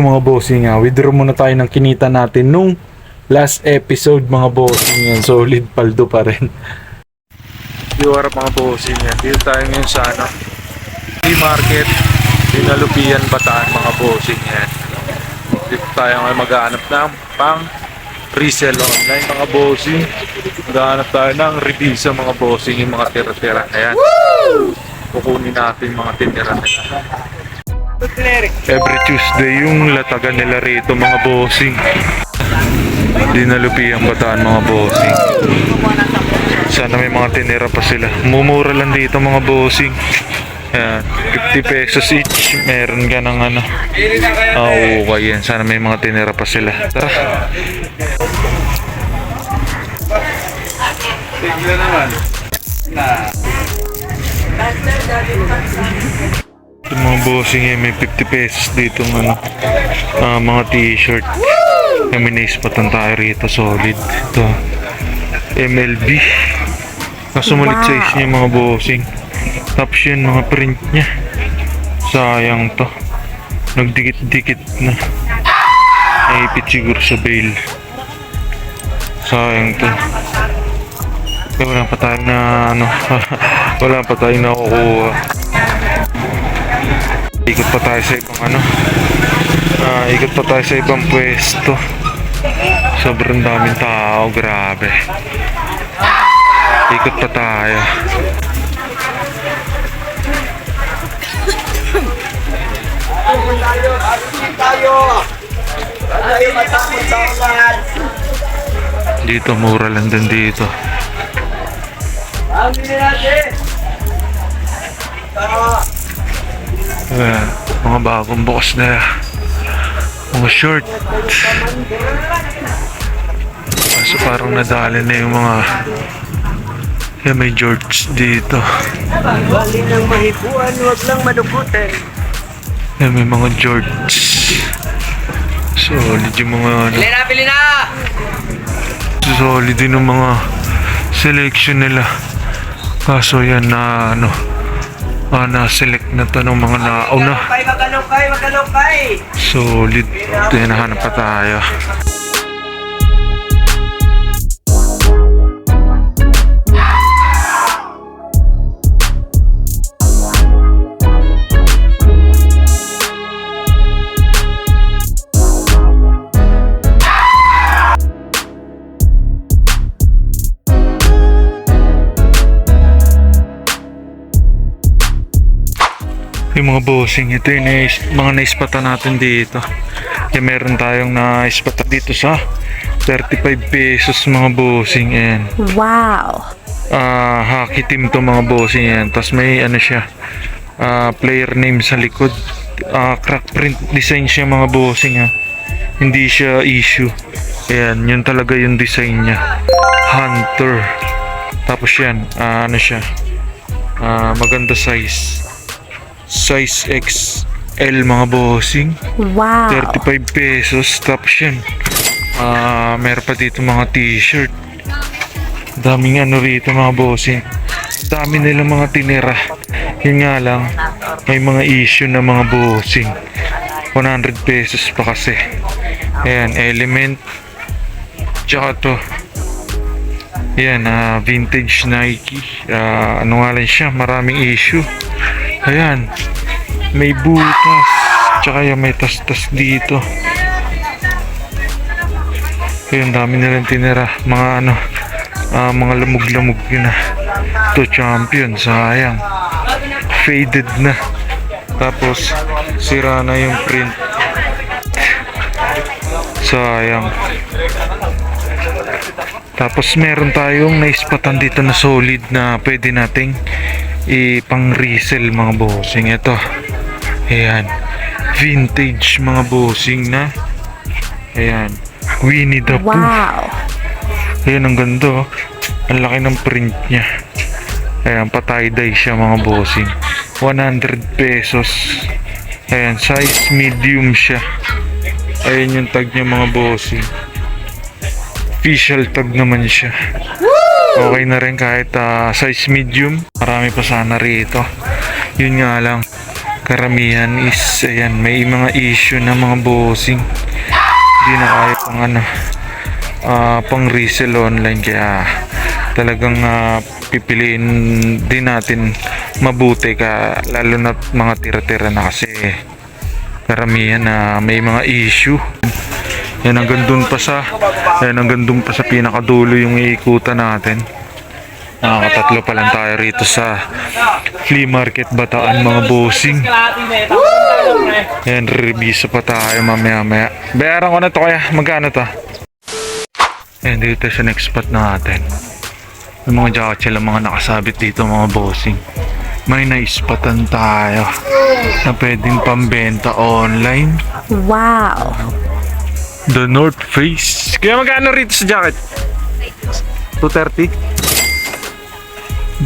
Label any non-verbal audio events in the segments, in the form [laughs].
Yung mga bossing nga, withdraw muna tayo ng kinita natin nung last episode mga bossing yan. Solid paldo pa rin. Yung harap mga bossing yan. Dito tayo ngayon sa ano, market, Dinalupian, Bataan mga bossing yan. Dito tayo ngayon maghahanap ng pang resell online mga bossing. Maghahanap tayo ng revisa mga bossing yung mga tira-tira. Ayan. Kukunin natin mga tinira nila. Every Tuesday yung latagan nila rito mga bossing. Dinalupi ang bataan mga bossing. Sana may mga tinira pa sila. Mumura lang dito mga bossing. Ayan, 50 pesos each. Meron ka ng ano. Ah, okay yan. Sana may mga tinira pa sila. Tara. Tignan naman. Na. Mga bossing eh, may 50 pesos dito ng ano, ah, mga t-shirt. Eminis pa tayo rito, solid. Ito, MLB. Nasumalit Wow. size niya mga bossing. Tapos yun, mga print niya. Sayang to. Nagdikit-dikit na. Naipit siguro sa bail. Sayang to. Kaya wala pa tayo na ano, [laughs] wala pa tayo nakukuha. Ikot pa tayo sa ibang ano. Ah, ikot pa tayo sa ibang pwesto. Sobrang daming tao, grabe. Ikot pa tayo. Dito, mura lang din dito. Bili natin! Ayan, mga bagong bukas na mga short. Kaso parang nadali na yung mga Yan, may George dito. Bali ng mahipuan, huwag lang madukutin. Yan, may mga George. Solid yung mga ano. Pili na, pili na! solid din yung mga selection nila. Kaso yan na ano, ah, na-select na to ng mga nauna. Magalokay! Solid. Tinahanap pa tayo. Yung mga bossing, ito yung nais, mga naispata natin dito. Kaya meron tayong naispata dito sa 35 pesos mga bossing. Ayan. Wow. Ah, hockey team to mga bossing yan. Tapos may ano siya, ah, player name sa likod. Ah, crack print design siya mga bossing ha. Hindi siya issue. Ayan, yun talaga yung design niya. Hunter. Tapos yan, ah, ano siya, ah, maganda size. Size XL mga bossing. Wow. 35 pesos. Tapos yan. Ah, meron pa dito mga t-shirt. Daming ano rito mga bossing. Dami nila mga tinira. Yun nga lang, may mga issue na mga bossing. 100 pesos pa kasi. Ayan, element. Tsaka to. Ayan, ah, vintage Nike. Ah, ano nga lang siya, maraming issue. Ayan, may butas. Tsaka yan, may tas-tas dito. Ayun, dami nilang tinira. Mga ano, ah, mga lamog-lamog yun na. Ito, champion. Sayang. Faded na. Tapos, sira na yung print. Sayang. Tapos, meron tayong naispatan dito na solid na pwede nating ipang resell mga bossing. Ito. Ayan. Vintage mga bossing na. Ayan. Winnie the Pooh. Wow. Ayan, ang ganda. oh. Ang laki ng print niya. Ayan, patay dye siya mga bossing. 100 pesos. Ayan, size medium siya. Ayan yung tag niya mga bossing. Official tag naman siya. Okay na rin kahit ah, size medium. Marami pa sana rito. Yun nga lang. karamihan is ayan may mga issue na mga bossing hindi na kaya pang ano ah, pang resell online kaya talagang ah, pipiliin din natin mabuti ka lalo na mga tira-tira na kasi karamihan na may mga issue yan hanggang dun pa sa yan hanggang dun pa sa pinakadulo yung iikutan natin Nakakatatlo pa lang tayo rito sa flea market Bataan mga bossing. Yan, revisa pa tayo mamaya maya. Bayaran ko na to kaya. Magkano to? Yan, dito sa next spot natin. May mga jacket sila mga nakasabit dito mga bossing. May naispatan tayo na pwedeng pambenta online. Wow. The North Face. Kaya magkano rito sa jacket? 230?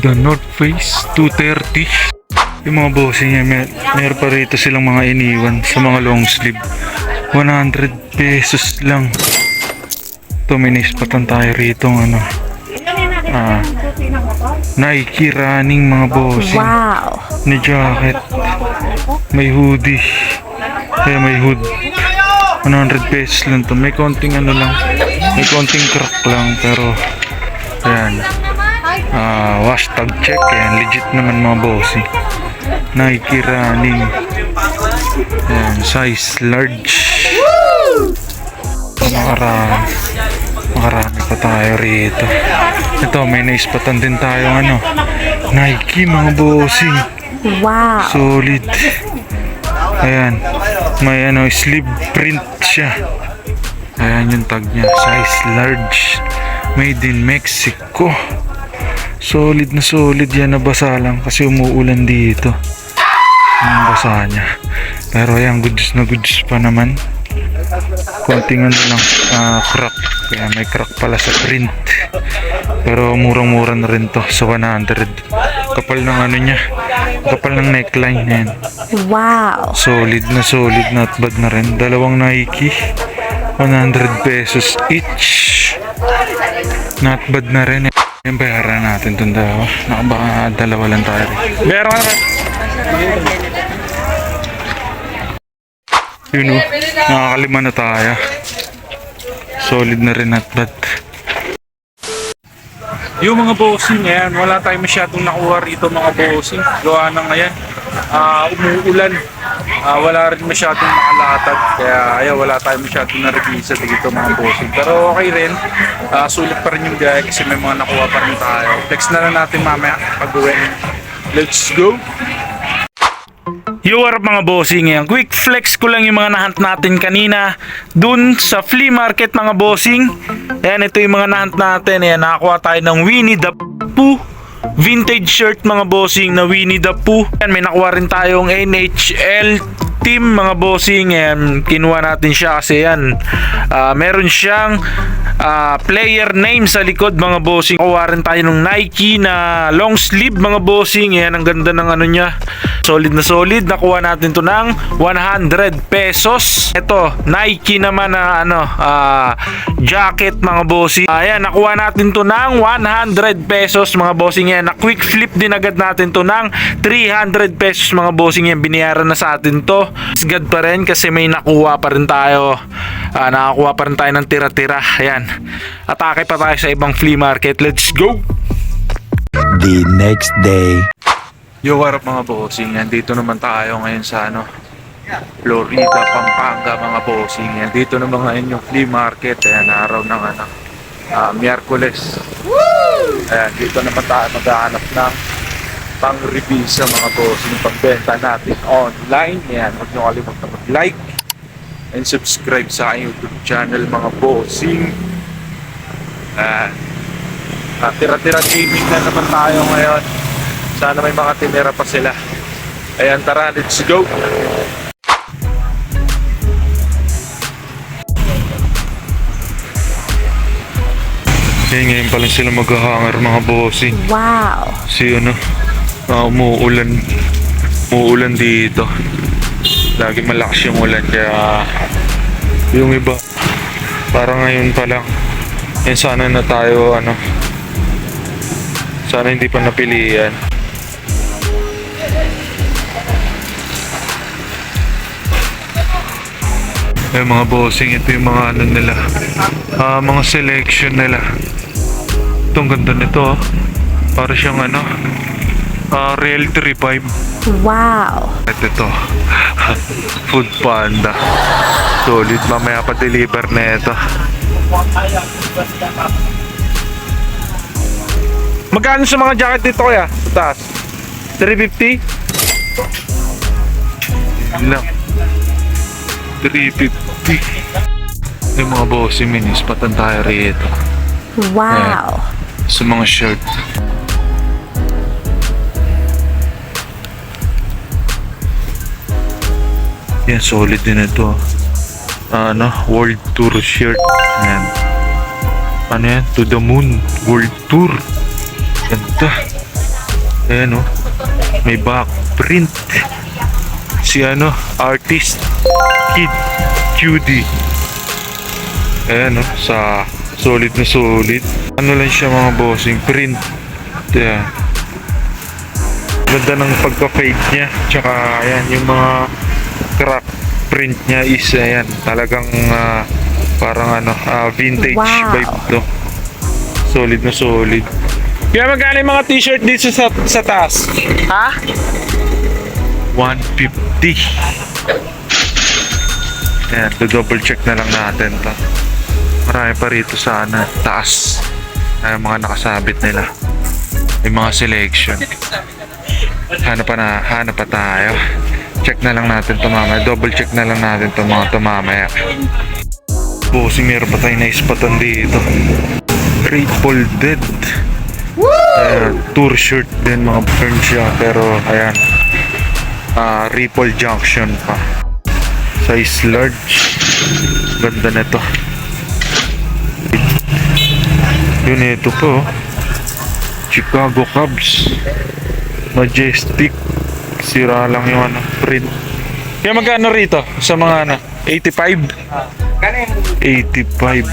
The North Face 230. Yung mga bossing niya, may, meron pa rito silang mga iniwan sa mga long sleeve. 100 pesos lang. Ito, may naispatan tayo rito ng ano. Ah, Nike running mga bossing. Wow. May jacket. May hoodie. Kaya may hood. 100 pesos lang to. May konting ano lang. May konting crack lang. Pero, ayan. Ah, hashtag check. Ayan, legit naman mga bossy. Nike running. Ayan, size large. Makarami. Makarami pa tayo rito. Ito, may naispatan din tayo ano. Nike mga bossy. Wow. Solid. Ayan. May ano, sleeve print siya. Ayan yung tag niya. Size large. Made in Mexico. Solid na solid yan. Nabasa lang kasi umuulan dito. Ang basa niya. Pero ayan, goods na goods pa naman. Konting ano lang, ah, crack. Kaya may crack pala sa print. Pero murang-mura na rin to sa 100. Kapal ng ano niya. Kapal ng neckline yan. Wow. Solid na solid, not bad na rin. Dalawang Nike. 100 pesos each. Not bad na rin. Yung bayaran natin itong dalawa. Nakabaka dalawa lang tayo rin. Bayaran ka na. Yun o. Nakakalima na tayo. Solid na rin not bad. Yung mga bossing ngayon, wala tayong masyadong nakuha rito mga bossing. Gawa ng ngayon, ah, umuulan. Ah, wala rin masyadong nakalatag. Kaya ayaw, wala tayong masyadong na-revisa dito mga bossing. Pero okay rin. Ah, sulit pa rin yung gaya kasi may mga nakuha pa rin tayo. Text na lang natin mamaya pag uwi. Let's go! Yo, what up mga bossing? Yan. Quick flex ko lang yung mga nahunt natin kanina dun sa flea market mga bossing. Ayan, ito yung mga nahunt natin. Ayan, nakakuha tayo ng Winnie the Pooh vintage shirt mga bossing na Winnie the Pooh. Ayan, may nakuha rin tayong NHL team mga bossing. Ayan, kinuha natin siya kasi yan. ah, meron siyang ah, player name sa likod mga bossing. Kuha rin tayo ng Nike na long sleeve mga bossing. Ayan, ang ganda ng ano niya. Solid na solid. Nakuha natin to ng 100 pesos. Ito, Nike naman na ano, ah, jacket mga bossing. Ayan, nakuha natin to ng 100 pesos mga bossing yan. Na quick flip din agad natin to ng 300 pesos mga bossing yan. Binayaran na sa atin to. Isgad pa rin kasi may nakuha pa rin tayo. Ah, nakakuha pa rin tayo ng tira-tira. Ayan. Atake pa tayo sa ibang flea market. Let's go! the next day. Yo, what up mga bossing? Nandito naman tayo ngayon sa ano, Florida, Pampanga mga bossing. Yan, dito naman ngayon yung flea market. Ayan, araw ng ano, ah, Miyerkules. Ayan, dito naman tayo maghahanap ng pang-revisa mga bossing. Pagbenta natin online. Ayan, huwag nyo kalimutan mag-like and subscribe sa aking YouTube channel mga bossing. Ayan. Ah, tira-tira gaming na naman tayo ngayon. Sana may mga tinira pa sila. Ayan, tara, let's go! Ayan, ngayon pa lang sila maghahanger mga bossing. Wow. Si ano, ah, umuulan. Umuulan dito. Lagi malakas yung ulan kaya yung iba parang ngayon pa lang. Yan sana na tayo ano. Sana hindi pa napilian. Eh mga bossing, ito yung mga ano nila. Ah, mga selection nila. Ito, ang ganda nito. oh. Para siyang ano, ah, Realty Revive. Wow. At ito, [laughs] Food Panda. Solid, mamaya pa deliver na ito. Magkano sa mga jacket dito kaya? Taas? 350? Yun lang. 350. Yung mga bossy minis, patan tayo rito. Wow. Sa mga shirt. Yan, solid din ito. Ano, World Tour shirt. Yan. Ano yan? To the Moon World Tour. Ganda. Ayan oh. May back print. Si ano, artist. Kid Cutie. Ayan oh, sa solid na solid. Ano lang siya mga bossing, print. Ayan. Ganda ng pagka-fade niya. Tsaka ayan, yung mga crack print niya is ayan, talagang ah, parang ano, ah, vintage Wow. vibe to. Solid na solid. Kaya magkano yung mga t-shirt dito sa, sa taas? Ha? 150. Ayan, to double check na lang natin to. Marami pa rito sa ano, taas. Ayan, mga nakasabit nila. May mga selection. Hanap pa na, hanap pa tayo. Check na lang natin to mamaya. Double check na lang natin to mga to mamaya. Bossing, meron pa tayo na ispatan dito. Grateful Dead. Ayan, tour shirt din mga burn siya pero ayan ah Ripple Junction pa. Size large ganda nito. Yun ito po Chicago Cubs. Majestic. Sira lang yung ano print. Kaya magkano rito? Sa mga ano 85 Kanin. 85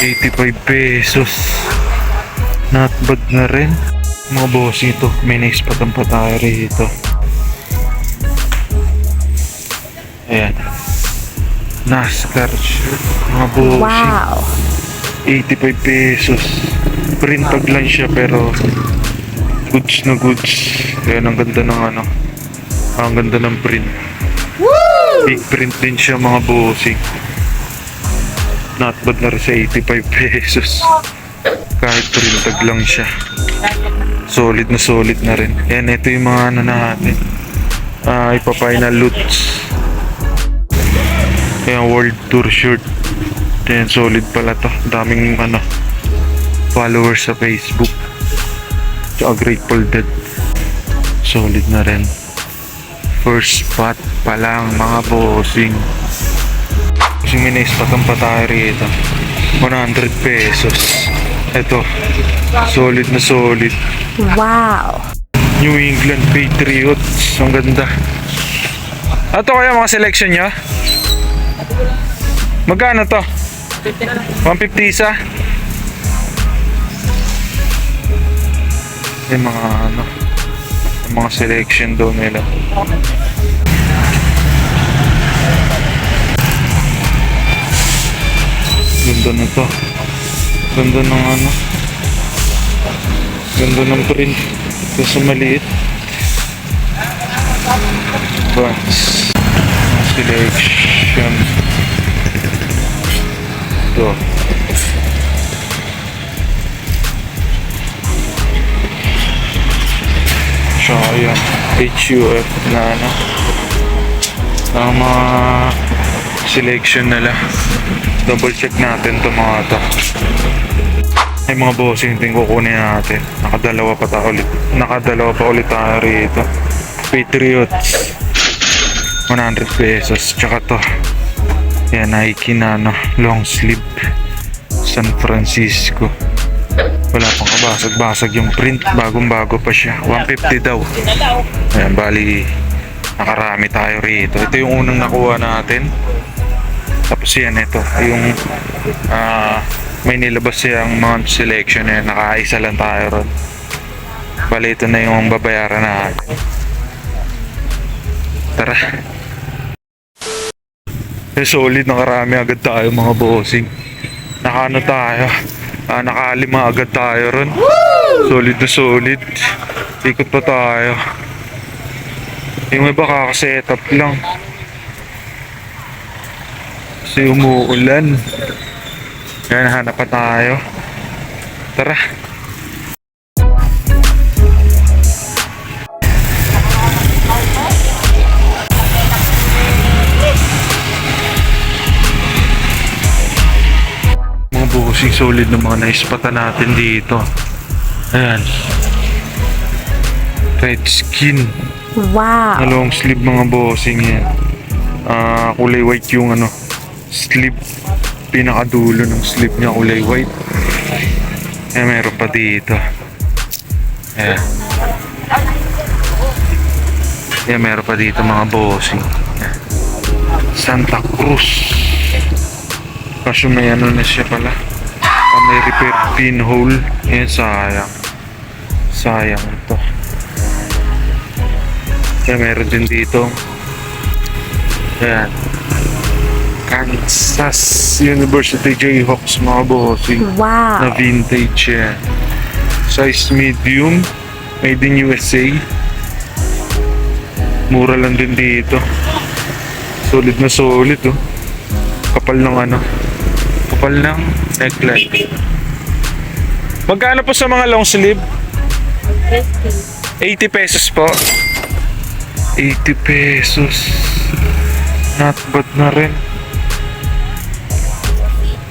85 pesos. Not bad na rin. Mga bossing ito may naispatan pa tayo ayan. NASCAR shirt. Mga bossing Wow. 85 pesos. Print tag lang siya pero goods na goods. Ayan ang ganda ng ano. Ang ganda ng print. Big print din siya mga bossing not bad na rin sa 85 [laughs] pesos. Kahit print tag lang siya. Solid na solid na rin. Yan ito yung mga ano natin. Ah ipa-final loots Ayan, world tour shirt Ayan, solid pala to. Daming ano followers sa Facebook. Tsaka Grateful Dead. Solid na rin. First spot pa lang mga bossing. Kasi may naispatan pa tayo rito. 100 pesos. Eto. Solid na solid. Wow. New England Patriots. Ang ganda. Ato kaya mga selection nyo? Magkano to? 150 isa? Yung mga ano mga selection daw nila. Ganda na to. Ganda ng ano. Ganda ng print. Kasi maliit. Buns Mga Selection Ito Tsaka yan HUF na ano Ang mga selection nila Double check natin to mga to ay mga bossing din kukunin natin. Nakadalawa pa tayo ulit. Nakadalawa pa ulit tayo rito. Patriots. 100 pesos. Tsaka to. Yan, Nike na ano, long sleeve. San Francisco. Wala pang kabasag-basag yung print. Bagong-bago pa siya. 150 daw. Ayan, bali nakarami tayo rito. Ito yung unang nakuha natin. Tapos yan, ito. Yung ah may nilabas siyang mount selection eh. Nakaisa lang tayo ron. Bali, ito na yung babayaran natin. Tara. Eh, solid, nakarami agad tayo mga bossing. Nakaano tayo. Ah, nakalima agad tayo ron. Solid na solid. Ikot pa tayo. Yung iba kakasetup lang. Kasi umuulan. Yan, hanap pa tayo. Tara. Busing solid na mga naispatan natin dito. Ayan. Red skin. Na Wow. long sleeve mga bossing yan. Ah, kulay white yung ano, sleeve. Pinakadulo ng sleeve niya kulay white. Eh, meron pa dito. Ayan. Ayan, meron pa dito mga bossing. Ayan. Santa Cruz. Kaso may ano na siya pala. May repair pinhole. Ayan, sayang. Sayang ito. Kaya meron din dito. Ayan. Kansas University Jayhawks mga bossing. Na Wow. vintage yan. Size medium. Made in USA. Mura lang din dito. Solid na solid oh. Kapal ng ano. Kapal ng neckline. Magkano po sa mga long sleeve? 80 pesos po. 80 pesos. Not bad na rin.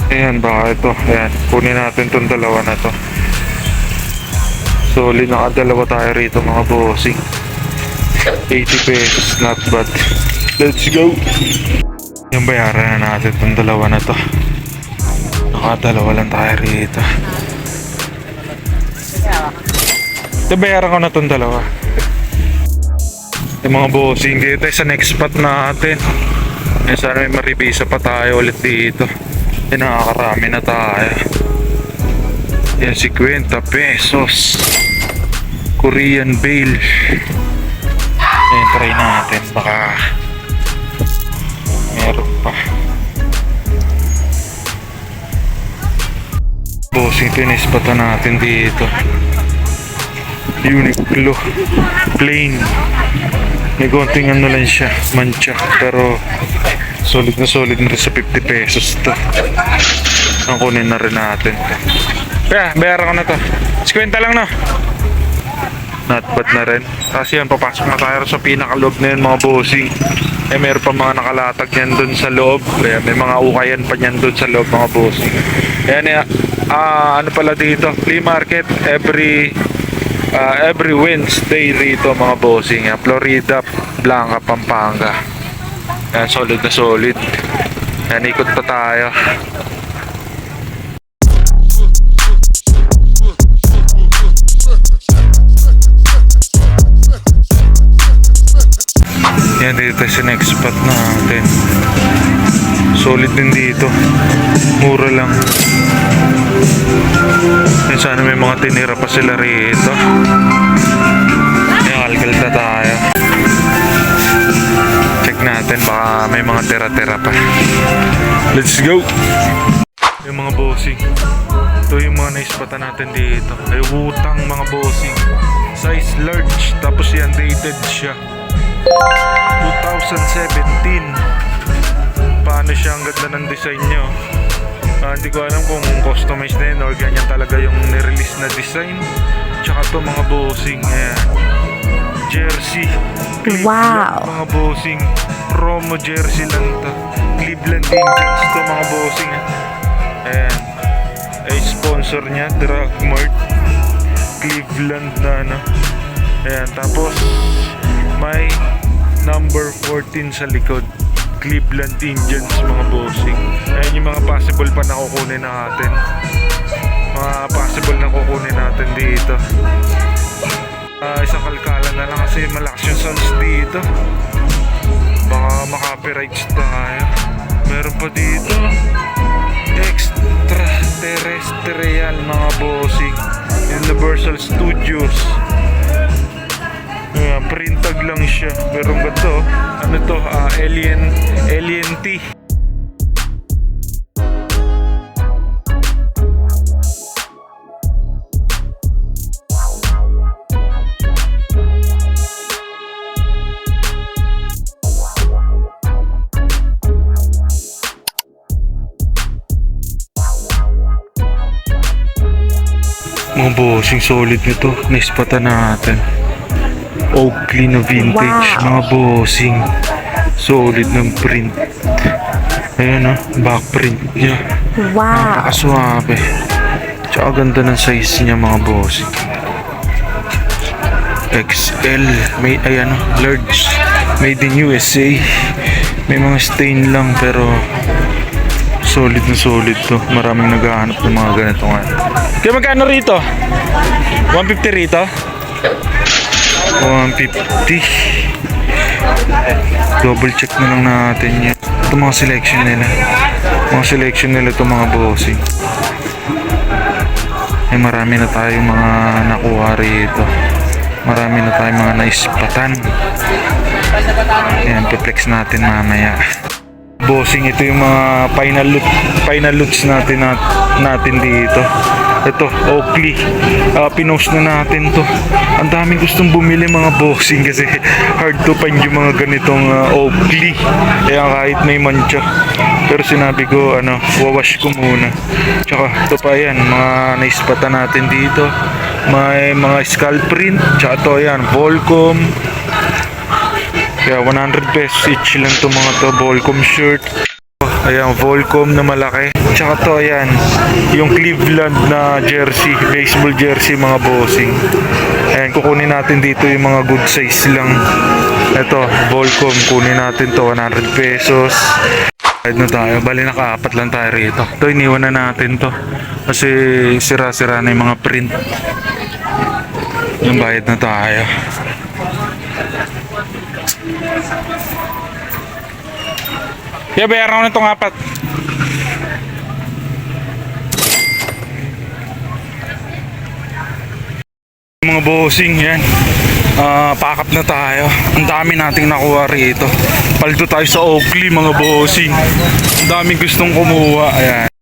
Ayan, baka ito. Ayan, kunin natin tong dalawa na to. Solid, nakadalawa tayo rito mga bossing. 80 pesos, not bad. Let's go! Yung bayaran na natin tong dalawa na to. Nakadalawa lang tayo rito. Ito bayaran ko na tong dalawa. Yung mga bossing dito sa next spot natin. Eh, sana may maribisa pa tayo ulit dito. Eh, nakakarami na tayo. Yan, 50 pesos. Korean Bale. Yan, try natin. Baka meron pa. Bossing, tinispatan natin dito. Uniqlo. Plain. May konting ano lang siya, mancha. Pero solid na solid na rin sa 50 pesos to. Ang kunin na rin natin. Kaya, bayaran ko na to. 50 lang no? Not bad na rin. Kasi yan, papasok na tayo sa pinakaloob na yun mga bossing. Eh, meron pa mga nakalatag yan dun sa loob. Kaya may mga ukayan pa yan dun sa loob mga bossing. Ayan, eh, ah, ano pala dito? Flea market every ah, every Wednesday rito mga bossing. ah, Florida, Blanca, Pampanga. Yan, solid na solid. Yan, ikot pa tayo. Yan, dito sa next spot natin. Solid din dito. Mura lang. Yan, sana may mga tinira pa sila rito. Yan, kalkalta tayo. Check natin, baka may mga tira-tira pa. Let's go! Yung mga bossing. Ito yung mga naispatan natin dito. Ay, utang mga bossing. Size large. Tapos yan, dated siya. 2017. Paano siya ang ganda ng design niya. Ah, hindi ko alam kung customized na yun or ganyan talaga yung nirelease na design. Tsaka to mga bossing. Ayan. Jersey. Cleveland, Wow. Mga bossing. Promo jersey lang to. Cleveland Indians to mga bossing. ah. Ayan. Ay sponsor niya, Drug Mart. Cleveland na ano. Ayan. Tapos may number 14 sa likod. Cleveland Indians mga bossing. Ayan yung mga possible pa na kukunin natin. Mga possible na kukunin natin dito. Ah, isang kalkala na lang kasi malakas yung sounds dito. Baka makapirights tayo. Meron pa dito. Extra terrestrial mga bossing. Universal Studios. alien, alien tea. Mga bossing solid nito. Naispata natin. Oakley na vintage. Wow. Mga bossing. Solid ng print. Ayan ah, back print niya. Wow. Napakaswabe. Tsaka ganda ng size niya mga bossing. XL. May, ayan ah, large. Made in USA. May mga stain lang pero solid na solid to. Maraming naghahanap ng mga ganito nga. Kaya magkano rito? 150 rito? 150. Double check na lang natin yan. Ito mga selection nila. Mga selection nila ito mga bossing. Ay marami na tayong mga nakuha rito. Marami na tayong mga naispatan. Ayan, piplex natin mamaya. Bossing, ito yung mga final loot, final loots natin nat, natin dito. Ito, Oakley. Ah, pinost na natin to. Ang daming gustong bumili mga bossing kasi hard to find yung mga ganitong ah, Oakley. Kaya kahit may mancha. Pero sinabi ko, ano, wawash ko muna. Tsaka, ito pa yan, mga naispatan natin dito. May mga skull print. Tsaka to yan, Volcom. Kaya 100 pesos each lang to mga to Volcom shirt. Ayan, Volcom na malaki. Tsaka to, ayan, yung Cleveland na jersey, baseball jersey mga bossing. Ayan, kukunin natin dito yung mga good size lang. Ito, Volcom, kunin natin to 100 pesos. Bayad na tayo. Bali nakaapat lang tayo rito. Ito, iniwan na natin to. Kasi sira-sira na yung mga print. Yung bayad na tayo. Kaya bayaran ko na itong apat. Mga bossing yan. Ah, pack up na tayo. Ang dami nating nakuha rito. Paldo tayo sa Oakley mga bossing. Ang daming gustong kumuha. Ayan.